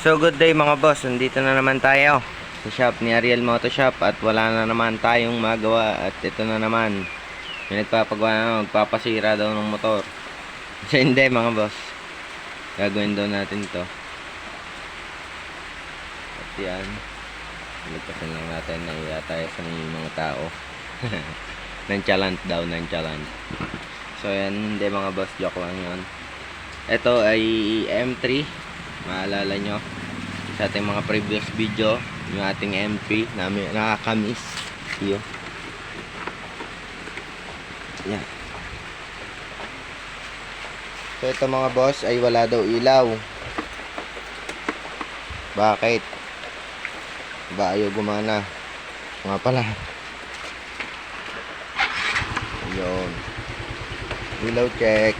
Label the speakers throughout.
Speaker 1: So good day mga boss, nandito na naman tayo sa shop ni Ariel Moto Shop at wala na naman tayong magawa at ito na naman may nagpapagawa na magpapasira daw ng motor. So hindi mga boss, gagawin daw natin to. At yan, nagpasin lang natin na iya tayo sa mga tao. nonchalant daw, nonchalant. So yan, hindi mga boss, joke lang yun. Ito ay M3 maalala nyo sa ating mga previous video yung ating MP namin nakakamiss. Yun yan. So ito mga boss ay wala daw ilaw. Bakit? Ba ayaw gumana. Nga pala. Yun ilaw check.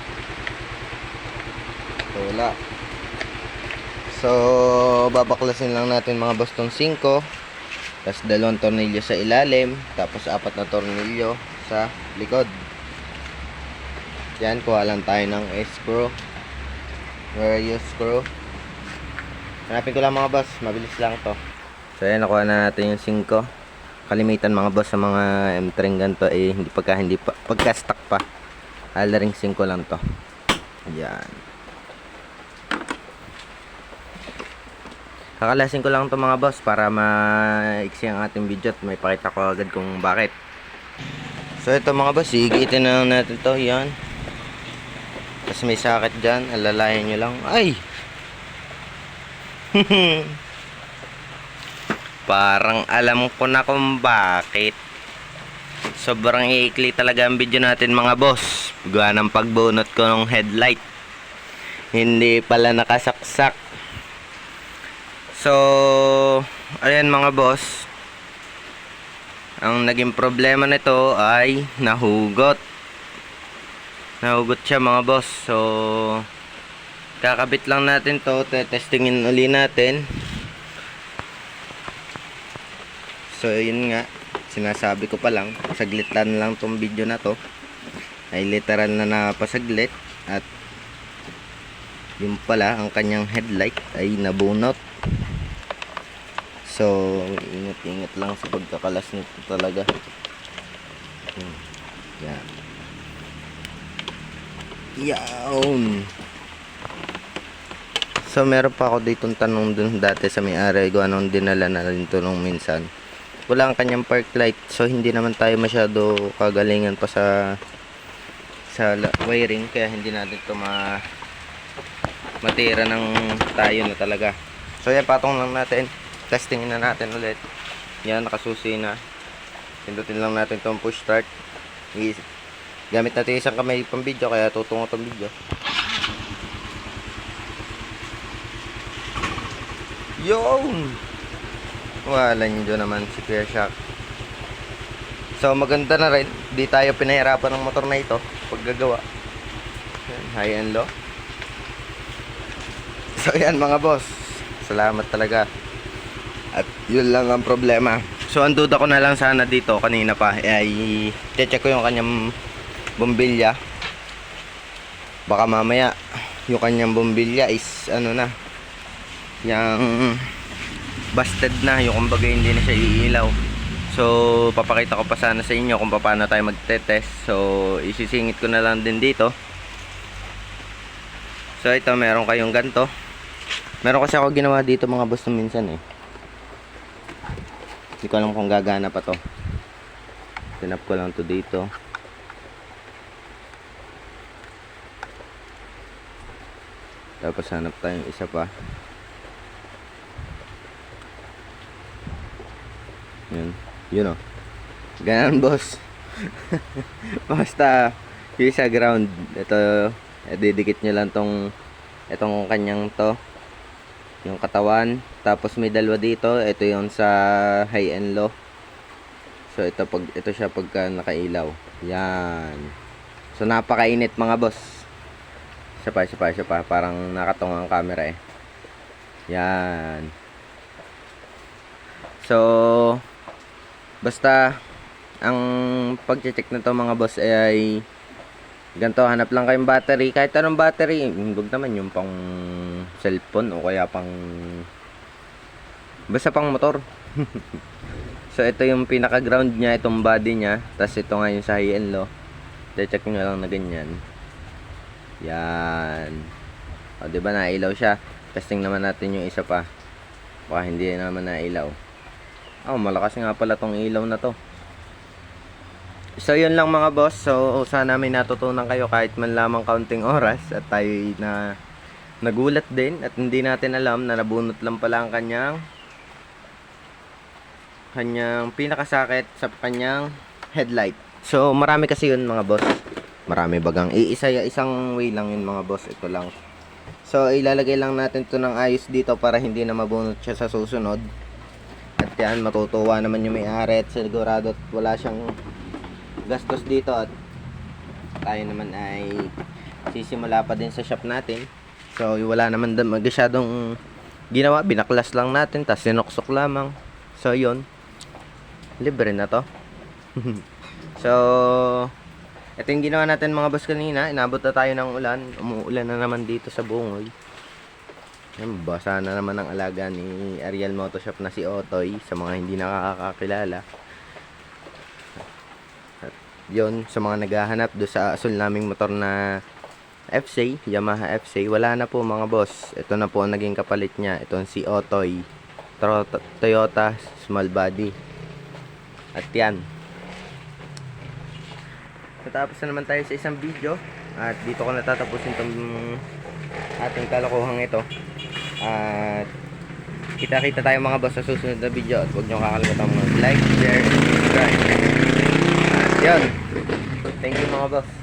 Speaker 1: So wala So, babaklasin lang natin mga boss tong 5. Tapos dalawang tornilyo sa ilalim. Tapos apat na tornilyo sa likod. Yan, kuha lang tayo ng screw. Where are you screw? Hanapin ko lang mga boss. Mabilis lang to. So, yan, nakuha na natin yung 5. Kalimitan mga boss sa mga M3 ganito eh hindi pagka hindi pa pagka stuck pa. Alaring 5 lang to. Yan. Kakalasin ko lang to mga boss para maiksi ang ating video at may pakita ko agad kung bakit. So ito mga boss, higitin na lang natin to, yan. Tapos may sakit dyan, alalayan nyo lang. Ay! Parang alam ko na kung bakit. Sobrang iikli talaga ang video natin mga boss. Gawa ng pagbunot ko ng headlight. Hindi pala nakasaksak. So, ayan mga boss. Ang naging problema nito ay nahugot. Nahugot siya mga boss. So, kakabit lang natin to. Testingin uli natin. So, yun nga. Sinasabi ko pa lang. Saglitan lang tong video na to. Ay literal na napasaglit. At yun pala, ang kanyang headlight ay nabunot. So, ingat-ingat lang sa pagkakalas nito talaga. Hmm. Yan. Yawn. So, meron pa ako ditong tanong dun dati sa may-ari ko anong dinala na rin to nung minsan. Wala ang kanyang park light. So, hindi naman tayo masyado kagalingan pa sa sa wiring. Kaya hindi natin to ma matira ng tayo na talaga. So, yan, patong lang natin testingin na natin ulit. Yan nakasusi na. Pindutin lang natin itong push start. I gamit natin isang kamay pang video kaya tutungo itong video. Yun! Wala nyo naman si Kuya Shock so maganda na rin. Di tayo pinahirapan ng motor na ito paggagawa. Yan, high and low. So yan mga boss. Salamat talaga at yun lang ang problema. So ang duda ko na lang sana dito kanina pa eh, ay check ko yung kanyang bombilya. Baka mamaya yung kanyang bombilya is ano na yung busted na yung kumbaga hindi na siya iilaw. So papakita ko pa sana sa inyo kung paano tayo magte-test. So isisingit ko na lang din dito. So ito meron kayong ganto. Meron kasi ako ginawa dito mga boss minsan eh. Hindi ko alam kung gagana pa to. Tinap ko lang to dito. Tapos hanap tayong isa pa. Yun. Yun o. Ganun boss. Basta yung sa ground. Ito, eh, didikit nyo lang tong itong kanyang to yung katawan. Tapos may dalawa dito. Ito yung sa high and low. So ito pag ito siya pagka nakailaw. Yan. So napakainit mga boss. Siya pa siya pa siya pa. Parang nakatong ang camera eh. Yan. So basta ang pagche-check na to mga boss ay Ganto, hanap lang kayong battery. Kahit anong battery, huwag naman yung pang cellphone o kaya pang basta pang motor. so ito yung pinaka ground niya, itong body niya. Tapos ito nga yung sa high and low. check nyo lang na ganyan. Yan. O, ba nailaw siya? Testing naman natin yung isa pa. Baka hindi naman nailaw. Oh, malakas nga pala tong ilaw na to. So yun lang mga boss. So sana may natutunan kayo kahit man lamang kaunting oras at tayo na nagulat din at hindi natin alam na nabunot lang pala ang kanyang kanyang pinakasakit sa kanyang headlight. So marami kasi yun mga boss. Marami bagang iisa isang way lang yun mga boss. Ito lang. So ilalagay lang natin to ng ayos dito para hindi na mabunot siya sa susunod. At yan matutuwa naman yung may-ari at sigurado at wala siyang gastos dito at tayo naman ay sisimula pa din sa shop natin. So, wala naman masyadong ginawa. Binaklas lang natin, tapos sinuksok lamang. So, yun. Libre na to. so, ito yung ginawa natin mga boss kanina. Inabot na tayo ng ulan. Umuulan na naman dito sa Bungoy. Yan, basa na naman ang alaga ni Ariel Motoshop na si Otoy sa mga hindi nakakakilala yon sa mga naghahanap do sa asul naming motor na FC, Yamaha FC, wala na po mga boss. Ito na po ang naging kapalit niya. Ito si Otoy. Toyota small body. At yan. Natapos na naman tayo sa isang video. At dito ko natatapusin itong ating kalokohang ito. At kita-kita tayo mga boss sa susunod na video. At huwag nyo kakalimutan mag like, share, and subscribe. Yun. Thank you mga boss.